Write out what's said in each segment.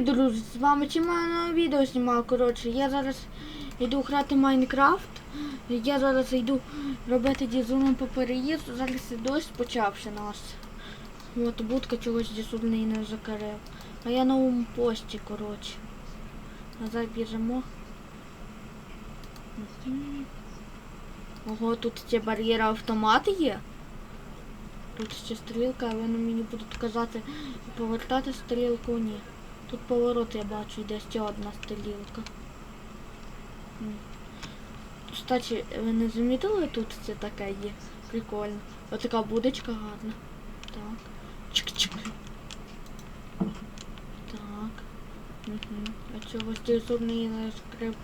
Привіт, друзі! З вами Тіма відео знімав. Коротше, я зараз йду грати Майнкрафт. Я зараз йду робити дізуном по переїзду. Зараз і дощ почався нас. От будка чогось дізурний не закарив. А я на новому пості, коротше. Назад біжимо. Ого, тут ці бар'єри автомати є. Тут ще стрілка, а вони мені будуть казати повертати стрілку, ні. Тут поворот я бачу, йде ще одна стрілка. Кстати, ви не замітили тут це таке є? Прикольно. Отака будочка гарна. Так. Чик-чик. Так. Угу. А чого стезурний не закрив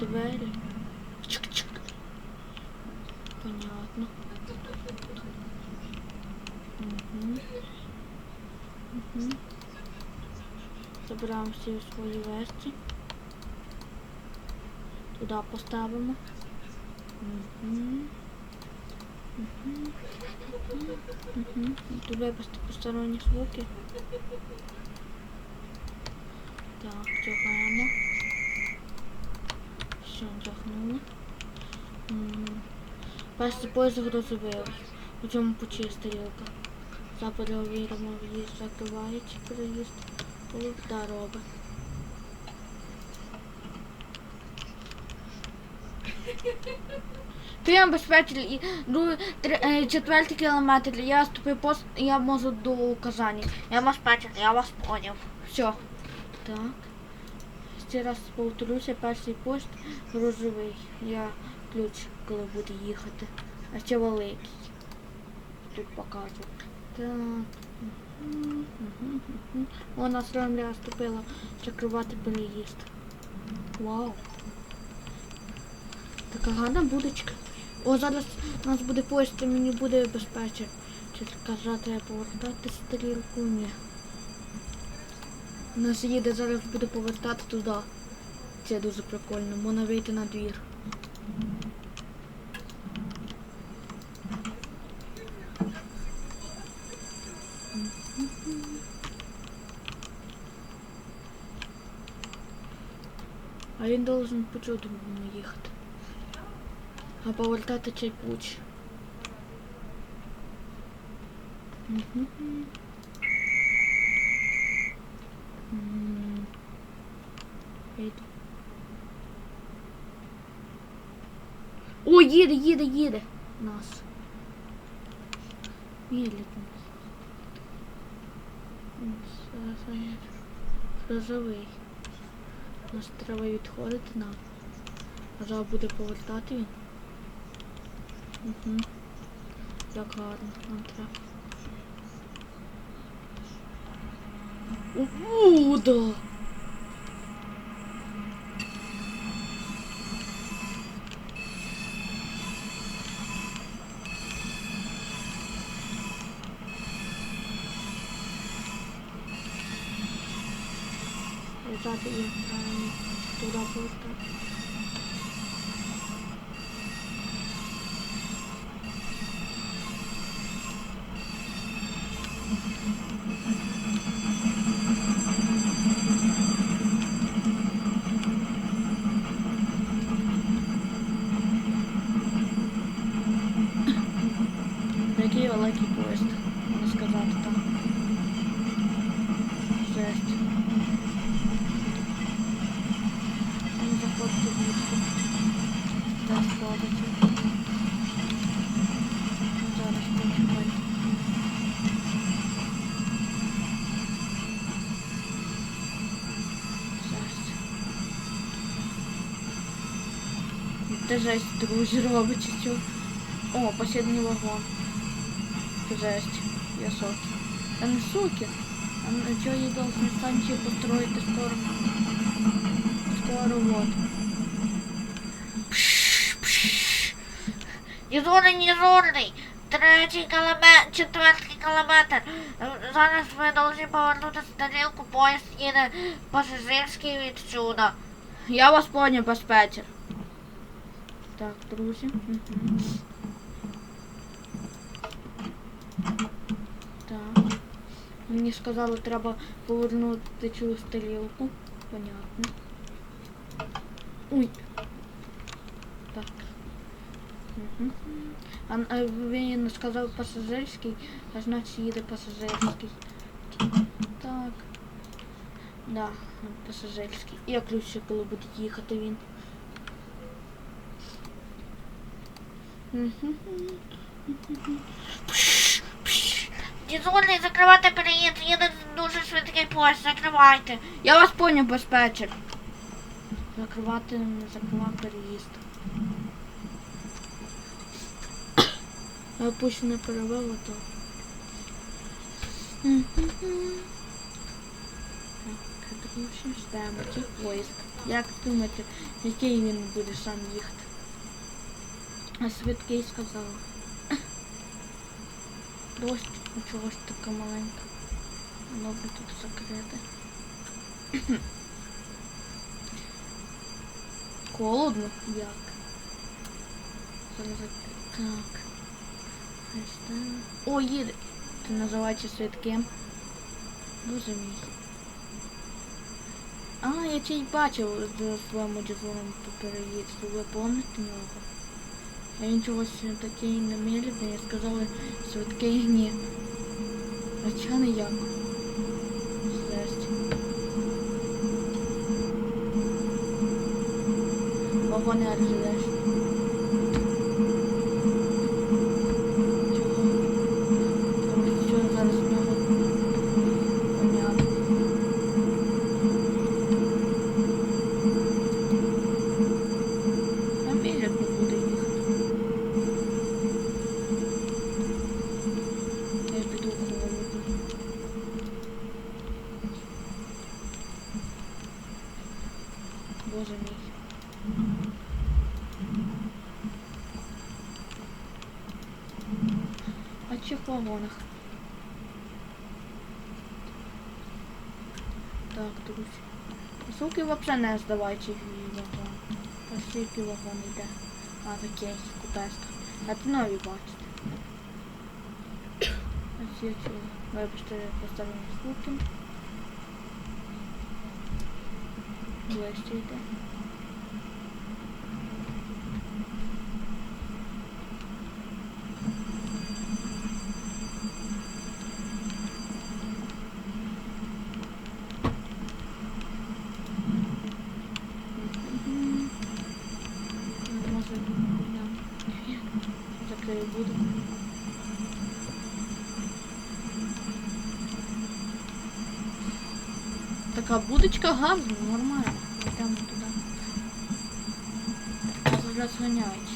двері? Чик-чик. Понятно. Угу. Угу. Забираємо всі свої версії. Туди поставимо. Угу. Угу. Угу. Звуки. Так, тягаємо. Все. М. Перший поїзд грузовий. У цьому пучі стрілка. За перевіримо в'їзд, закривається переїзд. Повертає робить. Прямо безпечитель і другий, е, четвертий кілометр. Я ступив пост, я можу до указання. Я безпечитель, я вас поняв. Все. Так. Ще раз повторюся, перший пост грузовий. Я ключ, коли буду їхати. А ще великий. Тут покажу. Так. Вона срамля ступила закривати переїзд. Вау. Така гарна будочка. О, зараз у нас буде поїзд, і мені буде безпечно. Чи казати, повертати стрілку? Ні. У нас їде, зараз буде повертати туди. Це дуже прикольно. Можна вийти на двір. А він должен по чому їхати. А повертати цей путь. Мгм. М. Йду. О, їде, їде, їде. Нас. Медленно. М, зараз я- Грузовий. Нас треба відходити на. А зараз буде повертати він. Угу. Як гарно, нам треба. О, да. Правильно туди повертати. Який великий поїзд, можна сказати так. Жесть. Це жесть, друзі, робить чи що. О, последний вагон. Жесть. Я соки. А не суки. А на чого їй должны станцію построїти скоро? Скоро вот. Дізорний, дізорний. Третій кілометр, четвертий кілометр. Зараз ми повинні повернути стрілку, поїзд їде пасажирський відсюда. Я вас поняв, безпечер. Так, друзі. Так. Мені сказали, треба повернути цю стрілку. Понятно. Ой. Так. А, він сказав пасажирський, а значить їде пасажирський. Так. Да, пасажирський. Я ключі, коли буде їхати він. Пш. Закривайте переїзд, їде дуже швидкий поїзд, закривайте. Я вас поняв, безпечер. Закривати, не закривати переїзд. Я пусть не перевела, то. Мгм. Так, друзі, ждемо який поїзд. Як думаєте, який він буде сам їхати? А швидкий сказала. Дощ, чогось така маленька. Добре тут закрити. Холодно? Як? Зараз зак- так. О, їде. Це називається швидким. Боже мій. А, я цей бачив з своєму дізвоном по переїзду. Ви пам'ятаєте нього? А він чогось такий намірний, сказали швидкий ні. А чого не як? Здрасте. Вагони РЖД. А чи в вагонах? Так, друзі. Суки взагалі не здавайте вагон. А вагон йде? А, такий, кутайська. А ти нові бачите. Ось я чула. Вибачте, я поставлю звуки. Ближче йде. Така будочка гарна, нормально. Йдемо туди. Розганяють.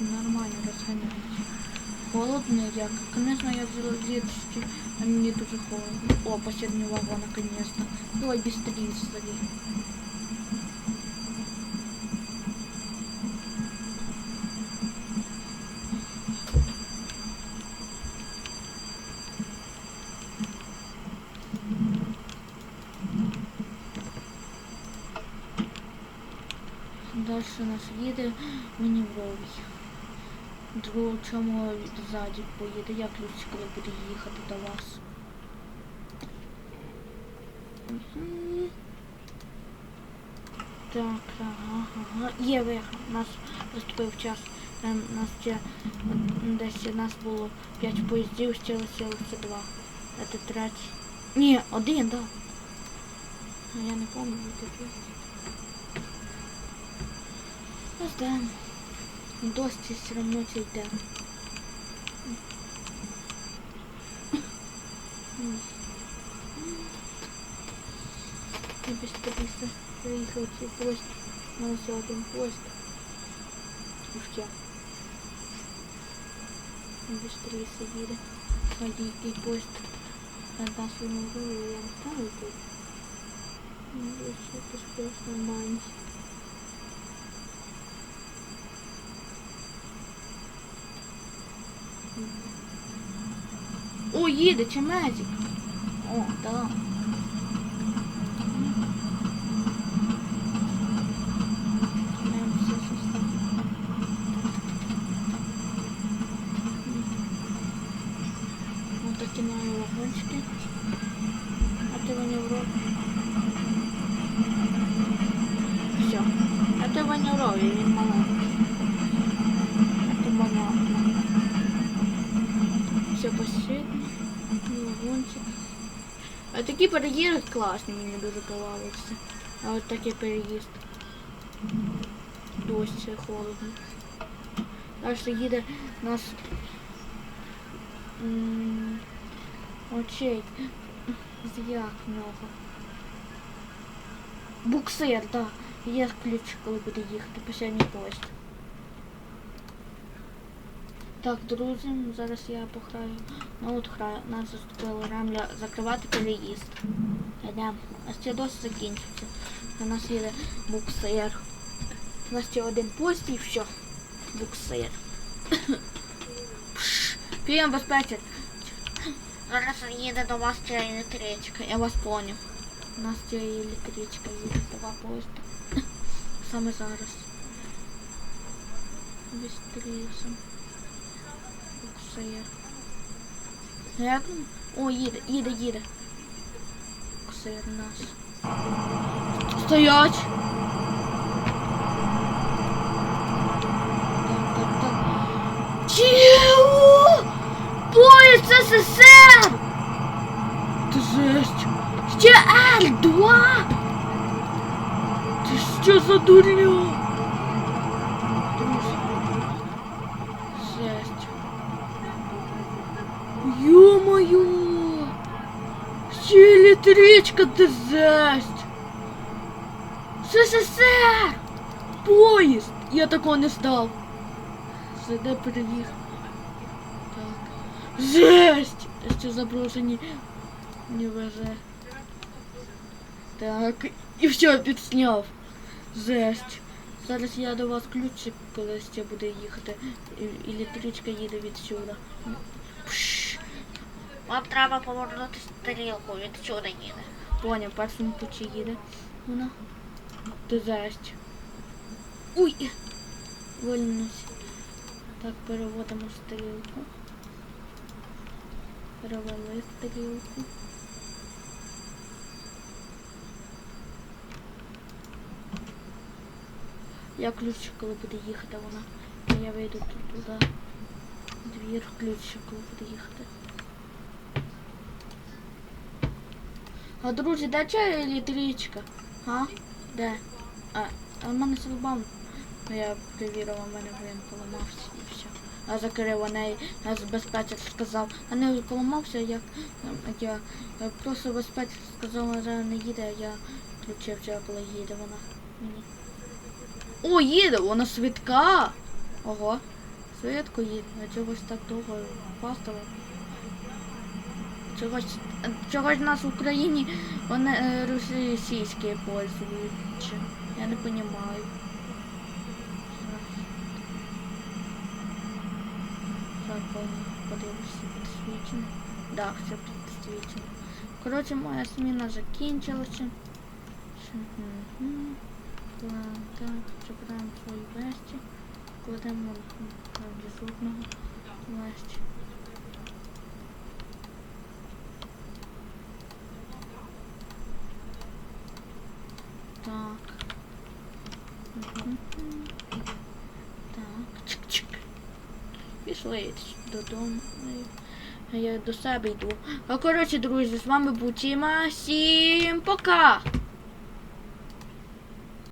Нормально розганяють. Холодно як. Конечно, я взяла деточки, а мне дуже холодно. О, последний вагон, наконец-то. Давай быстрее сзади. Дальше нас їде маневровий. Другого чому ззаді поїде. Я ключ, коли буде їхати до вас. Так, ага, ага. Є. У нас виступив час. Нас ще десь нас було 5 поїздів, ще лишилося 2. Це третій. Ні, один, так. Да. Я не пам'ятаю такий. Ну, ждем. Дождь все равно це йде. М. Я быстро быстро приїхав цей поїзд. У нас ще один поїзд. Уж я. Быстрее їде. Водійний поїзд. А нас він вивели, я не знаю тут. Ну, ще якось просто нормально. О, їде чемезик. О, да. Ем, все, все, все. закидаю вагончики. А ти Ваня в рот. Все. А ти Ваня в рові, він маленький. А такі переїзд класні, мені дуже подобаються. А от такий переїзд. Досі холодно. Далі їде нас м, очей. З як в нього. Буксир, так. Є ключ, коли буде їхати последній поїзд. Так, друзі, зараз я пограю. Ну от граю. Нас заступила рамля закривати переїзд. Йдемо. А ще досі закінчиться. У нас їде буксир. У нас ще один поїзд і все. Буксир. Підемо безпеки. Зараз їде до вас ця електричка. Я вас поняв. У нас ця електричка їде два поїзда. Саме зараз. Быстрее. Буксир. Як? О, їде, їде, їде. Буксир наш. Стоять! Так, так, так. Чего? Поезд СССР! Ти жесть! Ще Р2! Ти що за дурня? Електричка, ти жесть! СССР! Поїзд! Я такого не ждав. Сюди переїхав. Так. Жесть! Ще заброшені не везе. Так, і все, підсняв. Жесть. Зараз я до вас ключик, коли ще буде їхати. Електричка їде відсюди. Вам треба повернути стрілку, відсюди їде. Поняв, першому путі їде. Вона. Ти жесть. Уй! Вильнусь. Так, переводимо стрілку. Перевели стрілку. Я ключик, коли буде їхати вона. Я вийду тут туди. Двір ключик, коли буде їхати. А друзі, де ця електричка? А? Де? А, а в мене силбам. Я перевірила, в мене він поламався і все. А закрила неї, я з безпечок сказав. А не поламався, як я просто безпечок сказав, вона не їде, а я включився, коли їде вона. Мені. О, їде, вона швидка. Ого. Швидко їде, а чогось так довго пастила. Чогось, чогось нас в Україні вони е, російські пользують. Я не розумію. Так, подивимося, підсвічено. Да, все підсвічено. Коротше, моя зміна закінчилася. Так, так, забираємо свої вещі. Кладемо на дежурного Так. Так, чик-чик. Пішли додому. Я до себе йду. А коротше, друзі, з вами був Тіма. Всім пока!